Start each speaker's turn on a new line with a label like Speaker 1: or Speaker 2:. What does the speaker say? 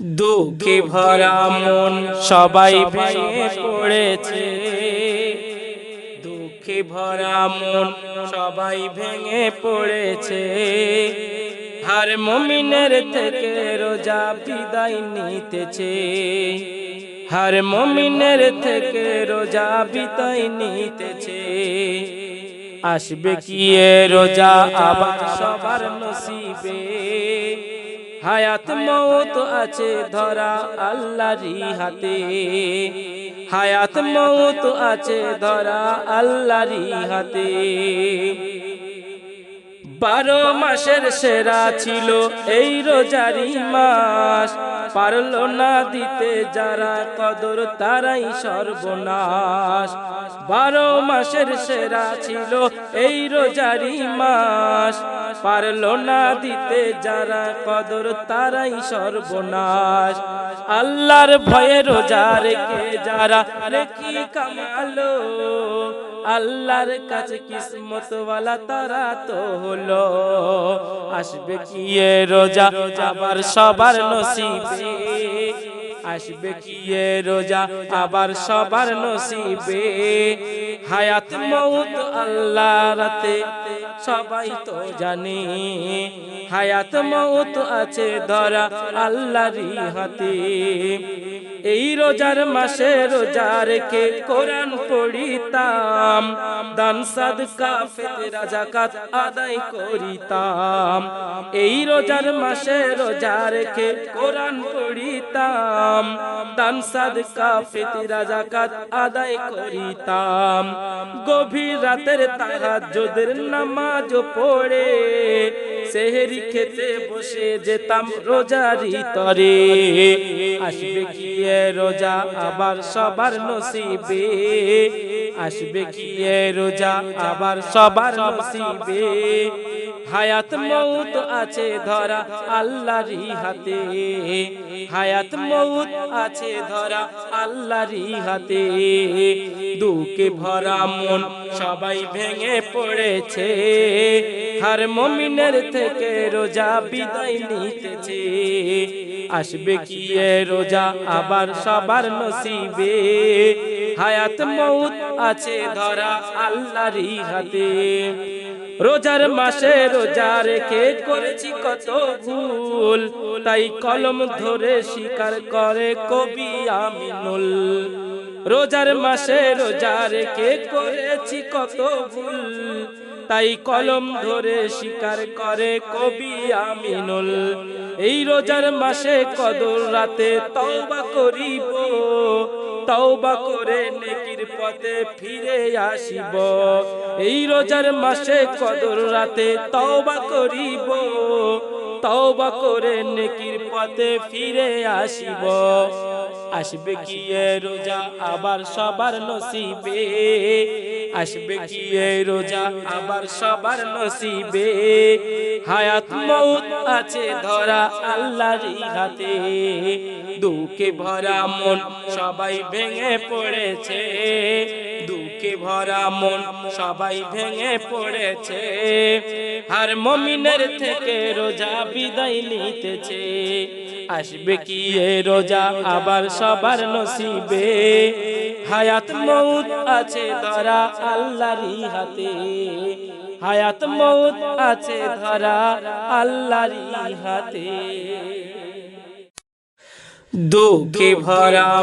Speaker 1: দুঃখে ভরা মন সবাই ভেঙে পড়েছে। দুঃখে ভরা মন সবাই ভেঙে পড়েছে। হার মমিনের থেকে রোজা বিদায় নিতেছে। হার মমিনের থেকে রোজা বিদায় নিতেছে। আসবে কি রোজা আবার সবার হায়াত মৌত আছে ধরা আল্লাহরই হাতে। হায়াত মৌত আছে ধরা আল্লাহরই হাতে। বারো মাসের সেরা ছিল এই রোজারি মাস। পারল না দিতে যারা কদর, তারাই সর্বনাশ। বারো মাসের সেরা ছিল এই রোজারি মাস। পারল না দিতে যারা কদর, তারাই সর্বনাশ। আল্লাহর ভয়ে রোজা রেখে যারা রেখি কামালো আল্লাহর কাছে কিসমত ওয়ালা তারা তো হলো। আসবে কি রোজা? আবার সবার নসিবে। আসবে কি রোজা? আবার সবার নসিবে। হায়াত মৌত আল্লাহ রাতে সবাই তো জানে। হায়াত মৌত আছে ধরা আল্লাহরই হাতে। এই রোজার মাসে রোজা রেখে কোরআন পড়িতাম দান সাদকা ফিতরা যাকাত আদায় করিতাম। এই রোজার মাসে রোজা রেখে কোরআন পড়িতাম দান সাদকা ফিতরা যাকাত আদায় করিতাম। গভীর রাতের তাহাজ্জুদের নামাজ পড়ে সেহেরি খেতে বসে যেতাম রোজারি তরে আসবে কি রোজা আবার সবার নসিবে? আসবে কি রোজা আবার সবার নসিবে? হায়াত মৌত আছে ধরা আল্লাহরই হাতে। হায়াত মৌত আছে ধরা আল্লাহরই হাতে। দুঃখে ভরা মন সবাই ভেঙে পড়েছে। হার মমিনের থেকে রোজা বিদায় নিতেছে। আসবে কি রোজা আবার সবার নসিবে? হায়াত মৌত আছে ধরা আল্লাহরই হাতে। রোজার মাসে রোজা রেখে করেছি কত ভুল। তাই কলম ধরে স্বীকার করে কবি আমিনুল। রোজার মাসে রোজা রেখে করেছি কত ভুল। তাই কলম ধরে স্বীকার করে কবি আমিনুল। এই রোজার মাসে কদর রাতে তওবা করিব। তওবা করে নেকির পথে ফিরে আসিব। এই রোজার মাসে কদর রাতে তওবা করিব। তওবা করে নেকির পথে ফিরে আসিব। আসবে কি রোজা আবার সবার নসিবে? আসবে কি এই রোজা? আবার সবার নসিবে। হায়াত মৌত আছে ধরা আল্লাহরই হাতে। দুঃখে ভরা মন সবাই ভেঙে পড়েছে। দুঃখে ভরা মন সবাই ভেঙে পড়েছে। আর মমিনের থেকে রোজা বিদায় নিতেছে। আসবে কি এ রোজা? আবার সবার নসিবে। হায়াত মৌত আছে ধরা আল্লাহরই হাতে। হায়াত মৌত আছে ধরা আল্লাহরই হাতে। দুঃখে ভরা